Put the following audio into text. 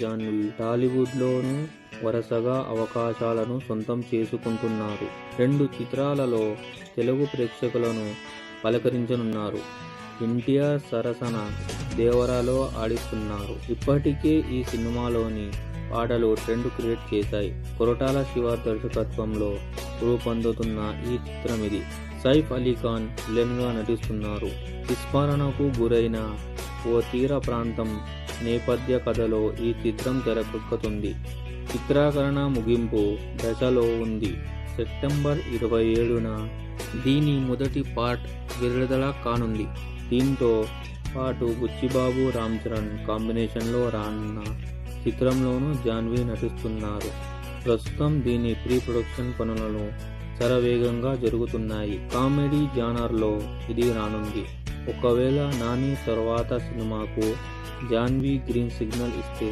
జాన్వి టాలీవుడ్లోనూ వరుసగా అవకాశాలను సొంతం చేసుకుంటున్నారు. రెండు చిత్రాలలో తెలుగు ప్రేక్షకులను పలకరించనున్నారు. ఎన్టీఆర్ సరసన దేవరాలో ఆడిస్తున్నారు. ఇప్పటికే ఈ సినిమాలోని పాటలు ట్రెండ్ క్రియేట్ చేశాయి. కొరటాల శివ దర్శకత్వంలో రూపొందుతున్న ఈ చిత్రం ఇది సైఫ్ అలీ ఖాన్ విలన్గా నటిస్తున్నారు. విస్మరణకు గురైన ఓ తీర ప్రాంతం నేపథ్య కథలో ఈ చిత్రం తెరకెక్కుతుంది. చిత్రీకరణ ముగింపు దశలో ఉంది. సెప్టెంబర్ ఇరవై ఏడున దీని మొదటి పార్ట్ విడుదల కానుంది. దీంతో పాటు బుచ్చిబాబు రామ్ చరణ్ కాంబినేషన్లో రానున్న చిత్రంలోనూ జాన్వీ నటిస్తున్నారు. ప్రస్తుతం దీని ప్రీ ప్రొడక్షన్ పనులను శరవేగంగా జరుగుతున్నాయి. కామెడీ జానర్లో ఇది రానుంది. ఒకవేళ నాని తర్వాత సినిమాకు జాన్వీ గ్రీన్ సిగ్నల్ ఇస్తే